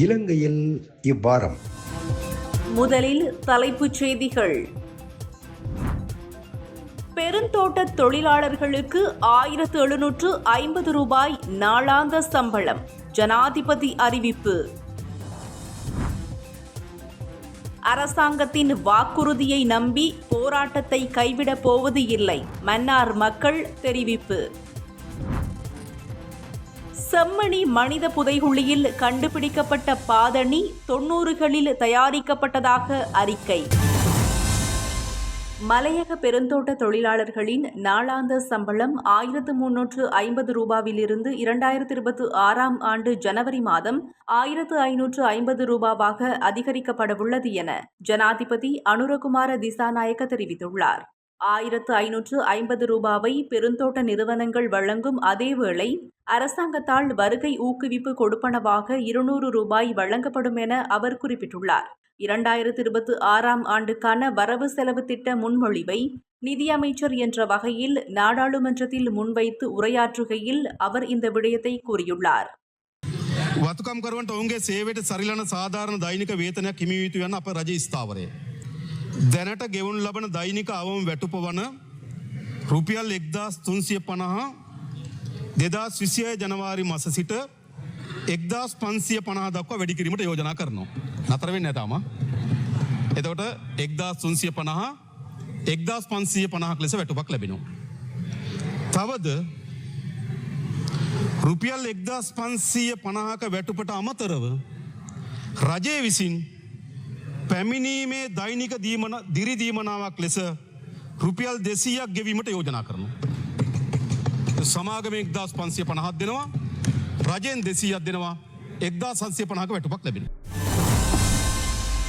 இலங்கையில் இவ்வாரம். முதலில் தலைப்புச் செய்திகள். பெருந்தோட்ட தொழிலாளர்களுக்கு ஆயிரத்து எழுநூற்று ஐம்பது ரூபாய் நாளாந்த சம்பளம். ஜனாதிபதி அறிவிப்பு. அரசாங்கத்தின் வாக்குறுதியை நம்பி போராட்டத்தை கைவிடப் போவது இல்லை. மன்னார் மக்கள் தெரிவிப்பு. செம்மணி மனித புதைகுழியில் கண்டுபிடிக்கப்பட்ட பாதணி தொன்னூறுகளில் தயாரிக்கப்பட்டதாக அறிக்கை. மலையக பெருந்தோட்ட தொழிலாளர்களின் நாளாந்த சம்பளம் ஆயிரத்து முன்னூற்று ஐம்பது ரூபாவிலிருந்து இரண்டாயிரத்து இருபத்தி ஆறாம் ஆண்டு ஜனவரி மாதம் ஆயிரத்து ஐநூற்று ஐம்பது ரூபாவாக அதிகரிக்கப்படவுள்ளது என ஜனாதிபதி அனுரகுமார திசாநாயக்க தெரிவித்துள்ளார். ஆயிரத்து ஐநூற்று ஐம்பது ரூபாவை பெருந்தோட்ட நிறுவனங்கள் வழங்கும் அதேவேளை அரசாங்கத்தால் வருகை ஊக்குவிப்பு கொடுப்பனவாக இருநூறு ரூபாய் வழங்கப்படும் என அவர் குறிப்பிட்டுள்ளார் இரண்டாயிரத்து இருபத்தி ஆறாம் ஆண்டுக்கான வரவு செலவு திட்ட முன்மொழிவை நிதியமைச்சர் என்ற வகையில் நாடாளுமன்றத்தில் முன்வைத்து உரையாற்றுகையில் அவர் இந்த விடயத்தை கூறியுள்ளார் වතුකම්කරුවන්ට ඔවුන්ගේ සේවට සරිලන සාධාරණ දෛනික වේතනයක් හිමිය යුතු යන අප රජ ස්ථාවරය. දැනට ගෙවුන් ලබන දෛනික අවම වැටුප වන රුපියල් එක්දස් තුන්සිය පණහා දෙදස් විසිය ජනවාරි මස සිට එක්දස් පන්සිය පණහ දක්වා වැඩිකිරීමට යෝජනා කරනවා. නතරවෙන්න ඇතම. එතකොට එක්දස් තුන්සිය පණහා එක්දස් පන්සිය පණහක් ලෙස වැටුපක් ලැබෙනවා. තවද රුපියල් එක්දස් පන්සීය පණහක වැටුපට අමතරව රජය විසින් පැමිණීමේ දෛනික දීමන දිරිදීමනාවක් ලෙස රුපියල් දෙසීයක් ගෙවීමට යෝජනා කරනු. සමාගම එක්දස් පන්සිය පණහත් දෙනවා රජයෙන් දෙසීයක් දෙනවා එක්දා සංසය පණහක වැටුපක් ලැබෙන.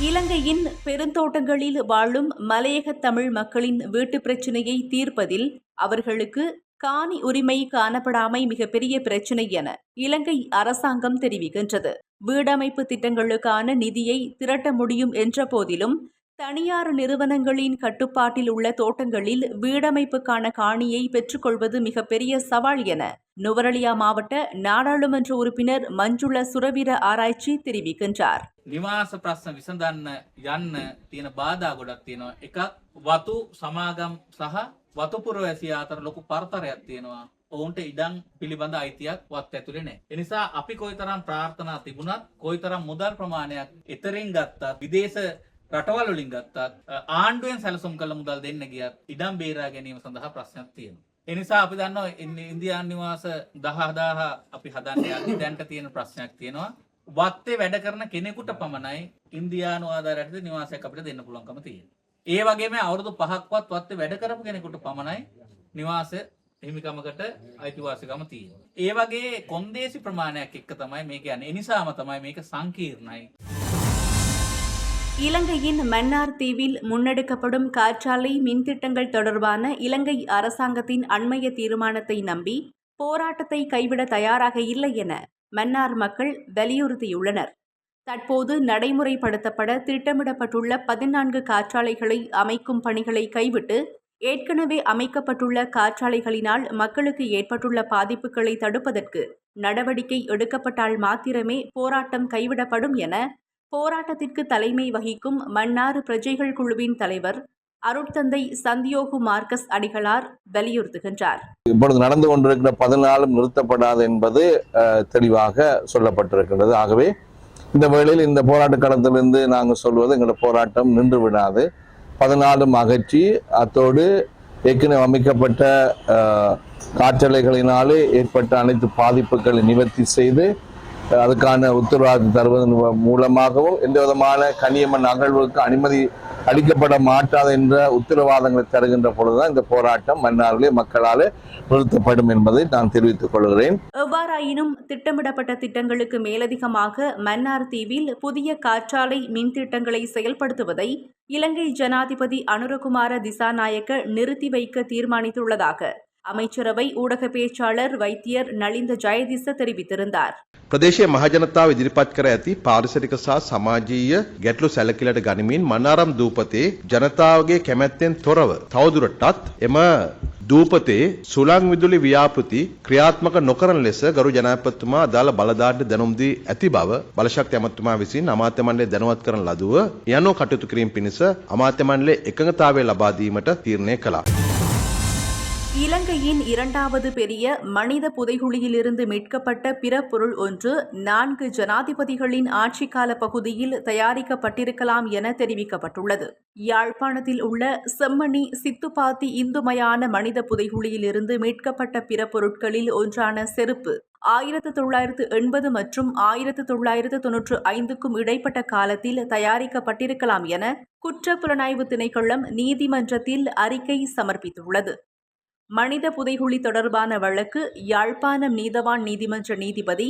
இலங்கையின் பெருந்தோட்டங்களில் வாழும் மலையக தமிழ் மக்களின் வீட்டு பிரச்சினையை தீர்ப்பதில் அவர்களுக்கு காணி உரிமை காணப்படாமை மிகப்பெரிய பிரச்சினை என இலங்கை அரசாங்கம் தெரிவிக்கின்றது. வீடமைப்பு திட்டங்களுக்கான நிதியை திரட்ட முடியும் என்ற போதிலும் தனியார் நிறுவனங்களின் கட்டுப்பாட்டில் உள்ள தோட்டங்களில் வீடமைப்புக்கான காணியை பெற்றுக்கொள்வது மிகப்பெரிய சவால் என நுவரலியா மாவட்ட நாடாளுமன்ற உறுப்பினர் மஞ்சுள சுரவீர ஆராய்ச்சி தெரிவிக்கின்றார் නිවාස ප්‍රශ්න විසඳන්න යන්න තියෙන බාධා ගොඩක් තියෙනවා එකක් වතු සමාගම් සහ වතුපුරවැසිය අතර ලොකු පරතරයක් තියෙනවා ඔවුන්ට ඉඩම් පිළිබඳ අයිතියක් වත් ඇතුළේ නෑ. එනිසා අපි කොයිතරම් ප්‍රාර්ථනා තිබුණත් කොයිතරම් මුදල් ප්‍රමාණයක් එතරින් ගත්තත් විදේශ රටවල් වලින් ගත්තත් අ, ආණ්ඩුවෙන් සැලසුම් කළ මුදල් දෙන්න ගියත් ඉඩම් බේරා ගැනීම සඳහා ප්‍රශ්නයක් තියෙනවා. එනිසා අපි දන්නවා ඉන්න- ඉන්දියානු නිවාස දහදාහ අපි හදන්න යද්දි දැන්ට තියෙන ප්‍රශ්නයක් තියෙනවා. වත්තේ වැඩ කරන කෙනෙකුට පමණයි ඉන්දයානු ආධාරයට නිවාසයක් අපිට දෙන්න පුළුවන්කම තියෙන. ඒ වගේම අවුරුදු පහක්වත් වත්තේ වැඩ කරපු කෙනෙකුට පමණයි නිවාස හිමිකමකට අයිතිවාසිකම තියෙන. ඒ වගේ කොන්දේසි ප්‍රමාණයක් එක්ක තමයි මේක යන්නේ. ඒ නිසාම තමයි මේක සංකීර්ණයි. இலங்கையின் மன்னார் தீவில் முன்னெடுக்கப்படும் காற்றாலை மின்திட்டங்கள் தொடர்பான இலங்கை அரசாங்கத்தின் அண்மைய தீர்மானத்தை நம்பி போராட்டத்தை கைவிட தயாராக இல்லை என மன்னார் மக்கள் வலியுறுத்தியுள்ளனர். தற்போது நடைமுறைப்படுத்தப்பட திட்டமிடப்பட்டுள்ள பதினான்கு காற்றாலைகளை அமைக்கும் பணிகளை கைவிட்டு ஏற்கனவே அமைக்கப்பட்டுள்ள காற்றாலைகளினால் மக்களுக்கு ஏற்பட்டுள்ள பாதிப்புகளை தடுப்பதற்கு நடவடிக்கை எடுக்கப்பட்டால் மாத்திரமே போராட்டம் கைவிடப்படும் என போராட்டத்திற்கு தலைமை வகிக்கும் மன்னார் பிரஜைகள் குழுவின் தலைவர் அருட்தந்தை சந்தியோகு மார்க்கஸ் அடிகளார் வலியுறுத்துகின்றார். இப்பொழுது நடந்து கொண்டிருக்கிற பதினாலும் நிறுத்தப்படாது என்பது தெளிவாக சொல்லப்பட்டிருக்கின்றது. ஆகவே இந்த வேளையில் இந்த போராட்ட களத்திலிருந்து நாங்கள் சொல்வது எங்களோட போராட்டம் நின்று விடாது. பதினாலும் அகற்றி அத்தோடு ஏற்கனவே அமைக்கப்பட்ட காற்றலைகளினாலே ஏற்பட்ட அனைத்து பாதிப்புகளை நிவர்த்தி செய்து அதுக்கான உத்தரவாதம் தருவதன் மூலமாகவும் எந்த விதமான கனியமன் அகழ்வுக்கு அனுமதி அளிக்கப்பட மாட்டாது என்ற உத்தரவாதங்களை தருகின்ற பொழுதுதான் இந்த போராட்டம் மன்னாரிலே மக்களால் நிறுத்தப்படும் என்பதை நான் தெரிவித்துக் கொள்கிறேன். எவ்வாறாயினும் திட்டமிடப்பட்ட திட்டங்களுக்கு மேலதிகமாக மன்னார் தீவில் புதிய காற்றாலை மின் திட்டங்களை செயல்படுத்துவதை இலங்கை ஜனாதிபதி அனுரகுமார திசாநாயக்க நிறுத்தி வைக்க தீர்மானித்துள்ளதாக அமைச்சரவை ஊடக பேச்சாளர் வைத்தியர் நலிந்த ஜெயதிச தெரிவித்திருந்தார் ප්‍රදේශයේ මහජනතාව ඉදිරිපත් කර ඇති පාරිසරික සහ සමාජීය ගැටලු සැලකිලට ගනිමින් මනාරම් දූපතේ ජනතාවගේ කැමැත්තෙන් තොරව තවදුරටත් එම දූපතේ සුළං විදුලි ව්‍යාපෘති ක්‍රියාත්මක නොකරන ලෙස ගරු ජනාධිපතිතුමා අදාළ බලධාරීන්ට දැනුම් දී ඇති බව බලශක්ති ඇමතුමා විසින් අමාත්‍ය මණ්ඩලය දැනුවත් කරන ලදුව යනෝ කටයුතු කිරීම පිණිස අමාත්‍ය මණ්ඩලය එකඟතාවය ලබා දීමට තීරණය කළා. இலங்கையின் இரண்டாவது பெரிய மனித புதைகுழியிலிருந்து மீட்கப்பட்ட பிற பொருள் ஒன்று நான்கு ஜனாதிபதிகளின் ஆட்சிக்கால பகுதியில் தயாரிக்கப்பட்டிருக்கலாம் என தெரிவிக்கப்பட்டுள்ளது. யாழ்ப்பாணத்தில் உள்ள செம்மணி சித்துப்பாத்தி இந்துமயான மனித புதைகுழியிலிருந்து மீட்கப்பட்ட பிற பொருட்களில் ஒன்றான செருப்பு ஆயிரத்து தொள்ளாயிரத்து எண்பது மற்றும் ஆயிரத்து தொள்ளாயிரத்து தொன்னூற்று ஐந்துக்கும் இடைப்பட்ட காலத்தில் தயாரிக்கப்பட்டிருக்கலாம் என குற்றப்புலனாய்வு திணைக்களம் நீதிமன்றத்தில் அறிக்கை சமர்ப்பித்துள்ளது. மனித புதைகுழி தொடர்பான வழக்கு யாழ்ப்பாணம் நீதவான் நீதிமன்ற நீதிபதி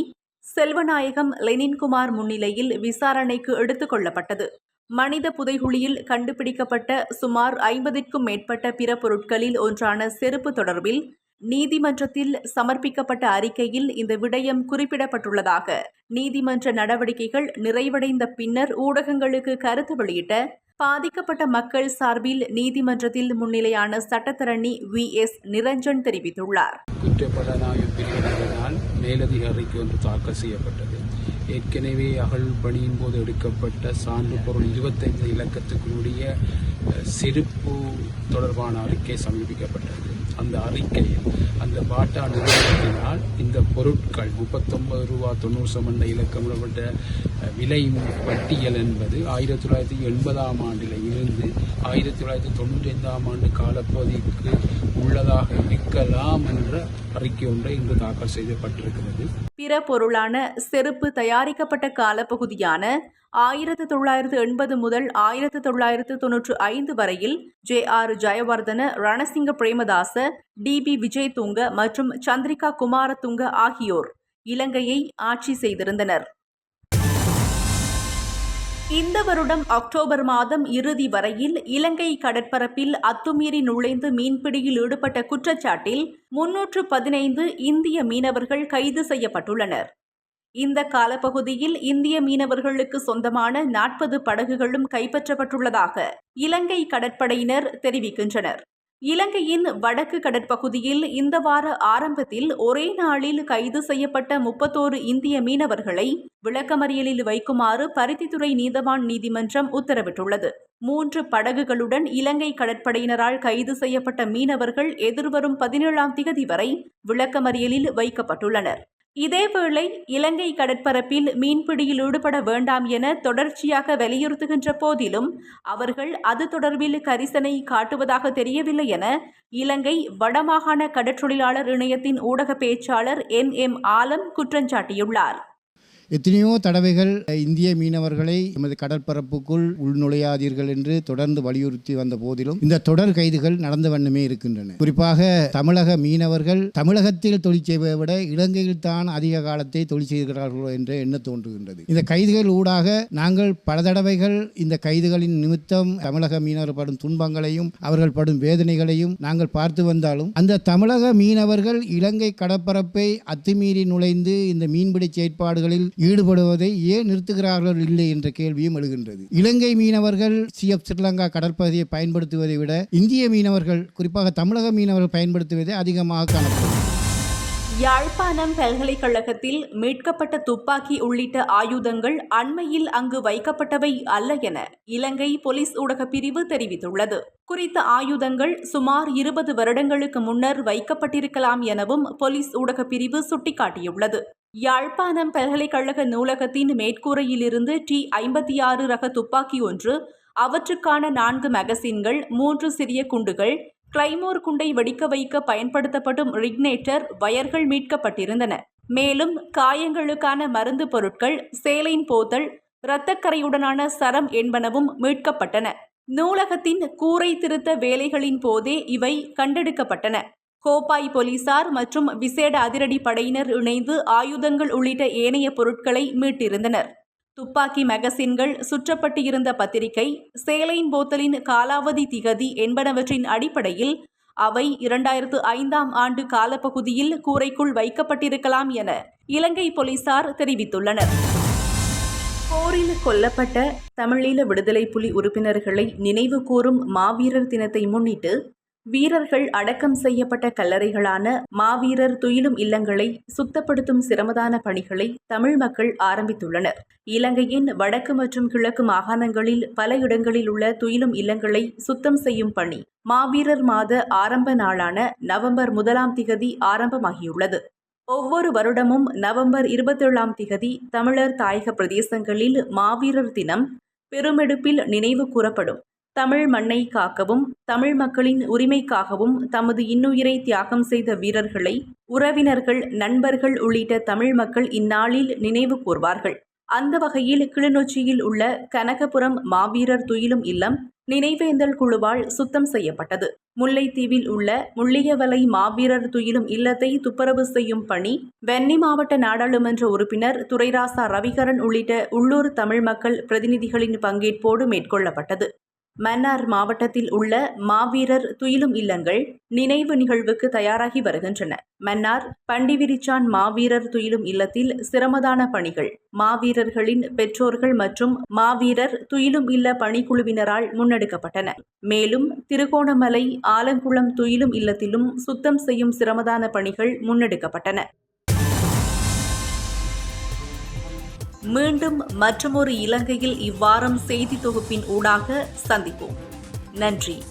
செல்வநாயகம் லெனின்குமார் முன்னிலையில் விசாரணைக்கு எடுத்துக் கொள்ளப்பட்டது. மனித புதைகுழியில் கண்டுபிடிக்கப்பட்ட சுமார் ஐம்பதிற்கும் மேற்பட்ட பிற பொருட்களில் ஒன்றான செருப்பு தொடர்பில் நீதிமன்றத்தில் சமர்ப்பிக்கப்பட்ட அறிக்கையில் இந்த விடயம் குறிப்பிடப்பட்டுள்ளதாக நீதிமன்ற நடவடிக்கைகள் நிறைவடைந்த பின்னர் ஊடகங்களுக்கு கருத்து வெளியிட்ட பாதிக்கப்பட்ட மக்கள் சார்பில் நீதிமன்றத்தில் முன்னிலையான சட்டத்தரணி வி. எஸ். நிரஞ்சன் தெரிவித்துள்ளார். குற்றப்புலனாய்வு பிரிவினரினால் மேலதிக அறிக்கை ஒன்று தாக்கல் செய்யப்பட்டது. ஏற்கனவே அகழ் பணியின் போது எடுக்கப்பட்ட சான்று பொருள் இருபத்தைந்து இலக்கத்துக்குரிய செருப்பு தொடர்பான அறிக்கை சமர்ப்பிக்கப்பட்டது. அந்த அறிக்கையில் அந்த பாட்டா நிறுவனத்தினால் இந்த பொருட்கள் முப்பத்தொன்பது ரூபா தொண்ணூறு சமண்ட இலக்கமிடப்பட்ட விலை பட்டியல் என்பது ஆயிரத்தி தொள்ளாயிரத்தி எண்பதாம் ஆண்டில் இருந்து ஆயிரத்தி தொள்ளாயிரத்தி தொண்ணூற்றி ஐந்தாம் ஆண்டு காலப்பகுதிக்கு உள்ளதாக இருக்கலாம் என்ற அறிக்கை ஒன்றை இன்று தாக்கல் செய்யப்பட்டிருக்கிறது. பிற பொருளான செருப்பு தயாரிக்கப்பட்ட காலப்பகுதியான ஆயிரத்து தொள்ளாயிரத்து எண்பது முதல் ஆயிரத்து தொள்ளாயிரத்து தொன்னூற்று ஐந்து வரையில் J R Jayewardene Ranasinghe Premadasa D B Wijetunga மற்றும் சந்திரிகா குமாரதுங்க ஆகியோர் இலங்கையை ஆட்சி செய்திருந்தனர். இந்த வருடம் அக்டோபர் மாதம் இறுதி வரையில் இலங்கை கடற்பரப்பில் அத்துமீறி நுழைந்து மீன்பிடியில் ஈடுபட்ட குற்றச்சாட்டில் முன்னூற்று பதினைந்து இந்திய மீனவர்கள் கைது செய்யப்பட்டுள்ளனர். இந்த காலப்பகுதியில் இந்திய மீனவர்களுக்கு சொந்தமான நாற்பது படகுகளும் கைப்பற்றப்பட்டுள்ளதாக இலங்கை கடற்படையினர் தெரிவிக்கின்றனர். இலங்கையின் வடக்கு கடற்பகுதியில் இந்த வார ஆரம்பத்தில் ஒரே நாளில் கைது செய்யப்பட்ட முப்பத்தோரு இந்திய மீனவர்களை விளக்கமறியலில் வைக்குமாறு பருத்தித்துறை நீதவான் நீதிமன்றம் உத்தரவிட்டுள்ளது. மூன்று படகுகளுடன் இலங்கை கடற்படையினரால் கைது செய்யப்பட்ட மீனவர்கள் எதிர்வரும் பதினேழாம் திகதி வரை விளக்கமறியலில் வைக்கப்பட்டுள்ளனர். இதேவேளை இலங்கை கடற்பரப்பில் மீன்பிடியில் ஈடுபட வேண்டாம் என தொடர்ச்சியாக வலியுறுத்துகின்ற போதிலும் அவர்கள் அது தொடர்பில் கரிசனை காட்டுவதாக தெரியவில்லை என இலங்கை வடமாகாண கடற்றொழிலாளர் இணையத்தின் ஊடக பேச்சாளர் என் எம் ஆலம் குற்றஞ்சாட்டியுள்ளார். எத்தனையோ தடவைகள் இந்திய மீனவர்களை எமது கடற்பரப்புக்குள் உள்நுழையாதீர்கள் என்று தொடர்ந்து வலியுறுத்தி வந்த போதிலும் இந்த தொடர் கைதுகள் நடந்த வண்ணமே இருக்கின்றன. குறிப்பாக தமிழக மீனவர்கள் தமிழகத்தில் தொழில் செய்வதை விட இலங்கையில் தான் அதிக காலத்தை தொழில் செய்கிறார்களோ என்ற எண்ணம் தோன்றுகின்றது. இந்த கைதுகள் ஊடாக நாங்கள் பல தடவைகள் இந்த கைதுகளின் நிமித்தம் தமிழக மீனவர் படும் துன்பங்களையும் அவர்கள் படும் வேதனைகளையும் நாங்கள் பார்த்து வந்தாலும் அந்த தமிழக மீனவர்கள் இலங்கை கடற்பரப்பை அத்துமீறி நுழைந்து இந்த மீன்பிடி செயற்பாடுகளில் ஈடுபடுவதை ஏன் நிறுத்துகிறார்கள் இல்லை என்ற கேள்வியும் எழுகின்றது. இலங்கை மீனவர்கள் சிஎப் ஸ்ரீலங்கா கடற்பகுதியை பயன்படுத்துவதை விட இந்திய மீனவர்கள் குறிப்பாக தமிழக மீனவர்கள் பயன்படுத்துவதை அதிகமாக காணப்படும். யாழ்ப்பாணம் பல்கலைக்கழகத்தில் மீட்கப்பட்ட துப்பாக்கி உள்ளிட்ட ஆயுதங்கள் அண்மையில் அங்கு வைக்கப்பட்டவை அல்ல என இலங்கை போலீஸ் ஊடக பிரிவு தெரிவித்துள்ளது. குறித்த ஆயுதங்கள் சுமார் இருபது வருடங்களுக்கு முன்னர் வைக்கப்பட்டிருக்கலாம் எனவும் போலீஸ் ஊடக பிரிவு சுட்டிக்காட்டியுள்ளது. யாழ்ப்பாணம் பல்கலைக்கழக நூலகத்தின் மேற்கூரையிலிருந்து டி ஐம்பத்தி ஆறு ரக துப்பாக்கி ஒன்று அவற்றுக்கான நான்கு மகசின்கள் மூன்று சிறிய குண்டுகள் கிளைமோர் குண்டை வெடிக்க வைக்க பயன்படுத்தப்படும் ரிக்னேட்டர் வயர்கள் மீட்கப்பட்டிருந்தன. மேலும் காயங்களுக்கான மருந்து பொருட்கள் சேலைன் போத்தல் இரத்தக்கரையுடனான சரம் என்பனவும் மீட்கப்பட்டன. நூலகத்தின் கூரை திருத்த வேலைகளின் போதே இவை கண்டெடுக்கப்பட்டன. கோப்பாய் போலீசார் மற்றும் விசேட அதிரடி படையினர் இணைந்து ஆயுதங்கள் உள்ளிட்ட ஏனைய பொருட்களை மீட்டிருந்தனர். துப்பாக்கி மகசின்கள் சுற்றப்பட்டிருந்த பத்திரிகை சேலையின் போத்தலின் காலாவதி திகதி என்பனவற்றின் அடிப்படையில் அவை இரண்டாயிரத்து ஐந்தாம் ஆண்டு காலப்பகுதியில் கூரைக்குள் வைக்கப்பட்டிருக்கலாம் என இலங்கை போலீசார் தெரிவித்துள்ளனர். போரில் கொல்லப்பட்ட தமிழீழ விடுதலை புலி உறுப்பினர்களை நினைவு கூறும் மாவீரர் தினத்தை முன்னிட்டு வீரர்கள் அடக்கம் செய்யப்பட்ட கல்லறைகளான மாவீரர் துயிலும் இல்லங்களை சுத்தப்படுத்தும் சிரமதான பணிகளை தமிழ் மக்கள் ஆரம்பித்துள்ளனர். இலங்கையின் வடக்கு மற்றும் கிழக்கு மாகாணங்களில் பல இடங்களில் உள்ள துயிலும் இல்லங்களை சுத்தம் செய்யும் பணி மாவீரர் மாத ஆரம்ப நாளான நவம்பர் முதலாம் திகதி ஆரம்பமாகியுள்ளது. ஒவ்வொரு வருடமும் நவம்பர் இருபத்தேழாம் திகதி தமிழர் தாயக பிரதேசங்களில் மாவீரர் தினம் பெருமெடுப்பில் நினைவு கூறப்படும். தமிழ் மண்ணை காக்கவும் தமிழ் மக்களின் உரிமைக்காகவும் தமது இன்னுயிரை தியாகம் செய்த வீரர்களை உறவினர்கள் நண்பர்கள் உள்ளிட்ட தமிழ் மக்கள் இந்நாளில் நினைவு கூர்வார்கள். அந்த வகையில் கிளிநொச்சியில் உள்ள கனகபுரம் மாவீரர் துயிலும் இல்லம் நினைவேந்தல் குழுவால் சுத்தம் செய்யப்பட்டது. முல்லைத்தீவில் உள்ள முள்ளியவலை மாவீரர் துயிலும் இல்லத்தை துப்பரவு செய்யும் பணி வெண்ணி மாவட்ட நாடாளுமன்ற உறுப்பினர் துரைராசா ரவிகரன் உள்ளிட்ட உள்ளூர் தமிழ் மக்கள் பிரதிநிதிகளின் பங்கேற்போடு மேற்கொள்ளப்பட்டது. மன்னார் மாவட்டத்தில் உள்ள மாவீரர் துயிலும் இல்லங்கள் நினைவு நிகழ்வுக்கு தயாராகி வருகின்றன. மன்னார் பண்டிவிரிச்சான் மாவீரர் துயிலும் இல்லத்தில் சிரமதான பணிகள். மாவீரர்களின் பெற்றோர்கள் மற்றும் மாவீரர் துயிலும் இல்ல பணிக்குழுவினரால் முன்னெடுக்கப்பட்டன. மேலும் திருகோணமலை ஆலங்குளம் துயிலும் இல்லத்திலும் சுத்தம் செய்யும் சிரமதான பணிகள் முன்னெடுக்கப்பட்டன. மீண்டும் மற்றொரு இலங்கையில் இவ்வாரம் செய்தி தொகுப்பின் ஊடாக சந்திப்போம். நன்றி.